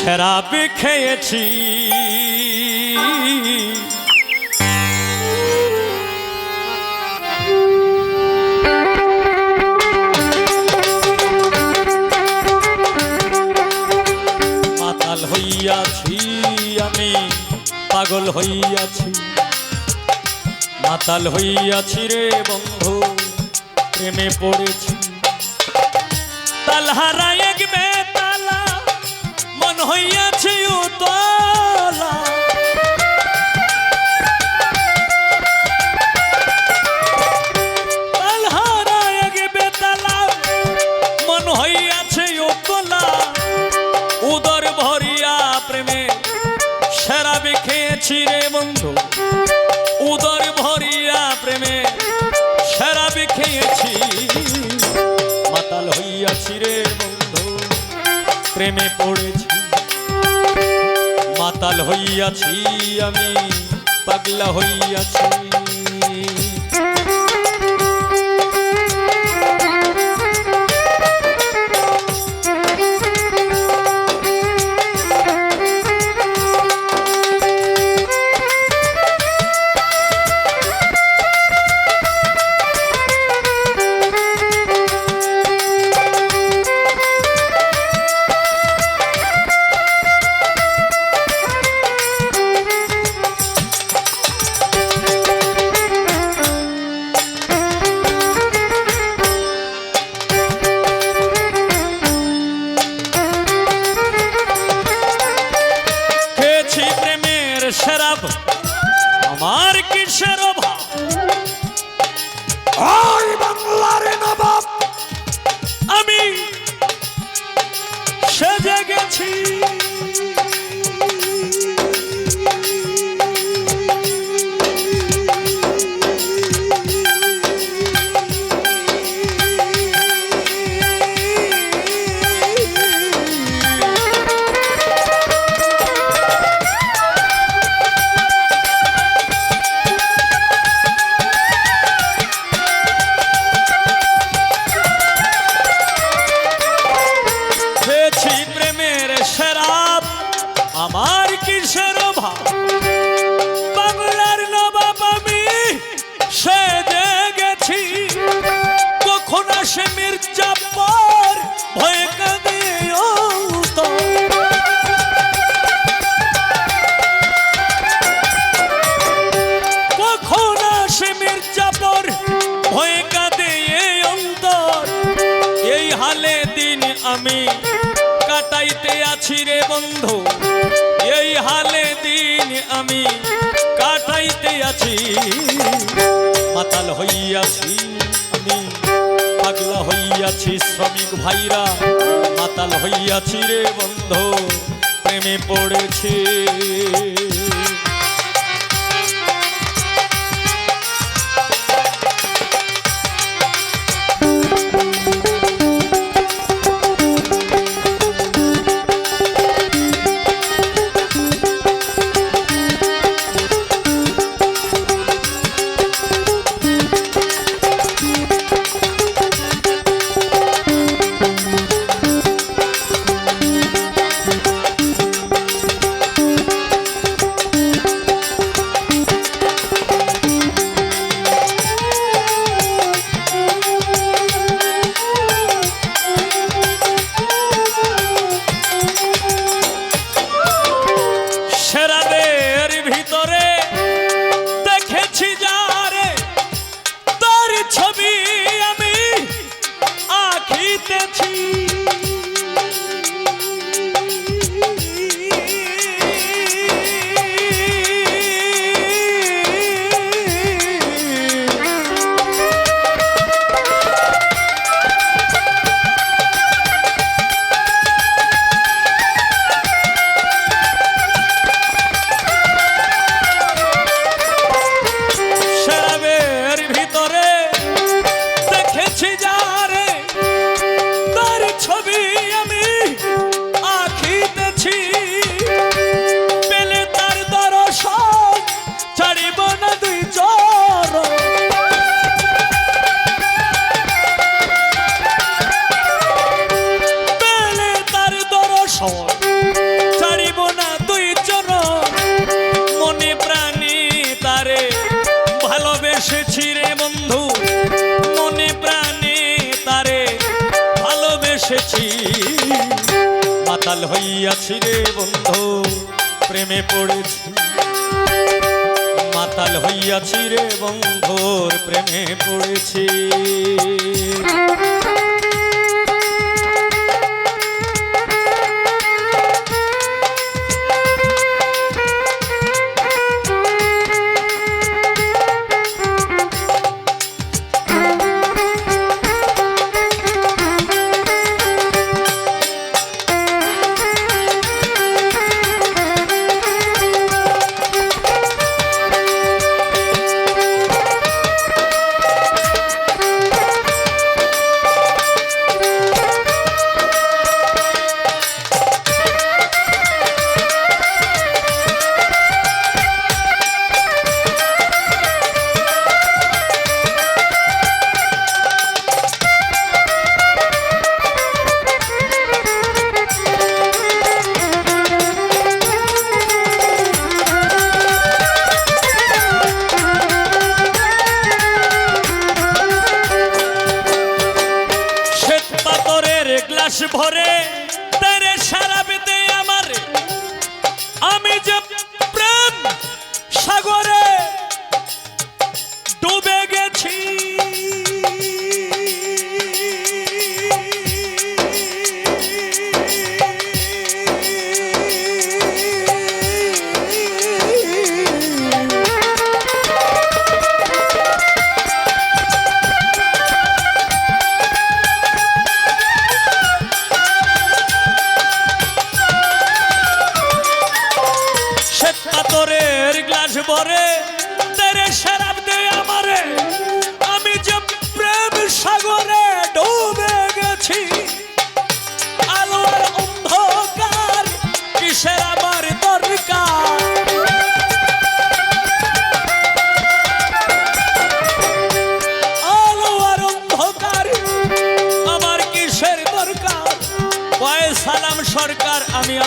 শরাব খেয়েছি। মাতাল হইয়াছি আমি, পাগল হইয়াছি। মাতাল হইয়াছি রে বন্ধু, প্রেমে পড়েছি। তালহারা এক মন হইয়াছি উতলা। উদর ভরিয়া প্রেমে শরাবি খেয়েছি রে বন্ধু। উদর ভরিয়া প্রেমে শরাবি খেয়েছি মাতাল হইয়াছি রে বন্ধু, প্রেমে পড়েছি। মাতাল হইয়াছি আমি পাগলা হইয়াছি। শরাব আমার কিসের অভাব? বাংলার নবাব। আমি সেজে গেছি। ভয়ে কাঁদে কখন আসে মির্জাপুর ভয়ে এই হালে দিন আমি কাটাইতে আছি রে বন্ধু। এই হালে দিন আমি কাটাইতে আছি। মাতাল হইয়াছি। হইয়াছি শ্রমিক ভাইরা মাতাল হইয়াছি রে বন্ধ প্রেমে পড়েছি। ছি ভালোবেসেছি রে বন্ধু, মনে প্রাণে তারে ভালোবেসেছি। মাতাল হইয়াছি রে বন্ধু, প্রেমে পড়েছি। মাতাল হইয়াছি রে বন্ধুর প্রেমে পড়েছি। ডুবে গেছি।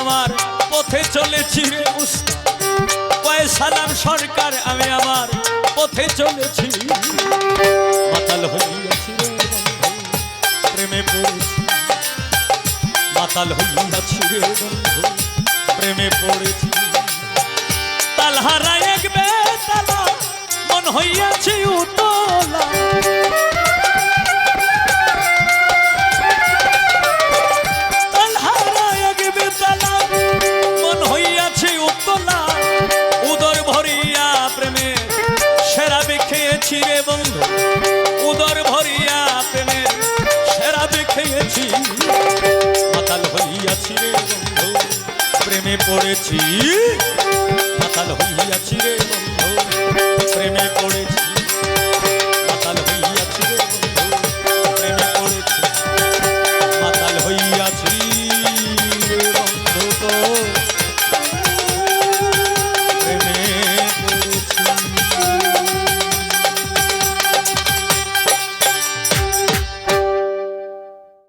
আমার পথে চলেছি রে উস্তাদ কয় সালাম সরকার, আমি আমার পথে চলেছি। মাতাল হইয়াছি প্রেমে পড়েছি। মাতাল হইয়াছি রে প্রেমে পড়েছি। তালহারা এক বেতালা, মন হইয়াছি উতলা। খেয়েছি রে বন্ধু, উদর ভরিয়া প্রেমের সেরা খেয়েছি। মাতাল হইয়াছি রে বন্ধু, প্রেমে পড়েছি। মাতাল হইয়াছি রে বন্ধু।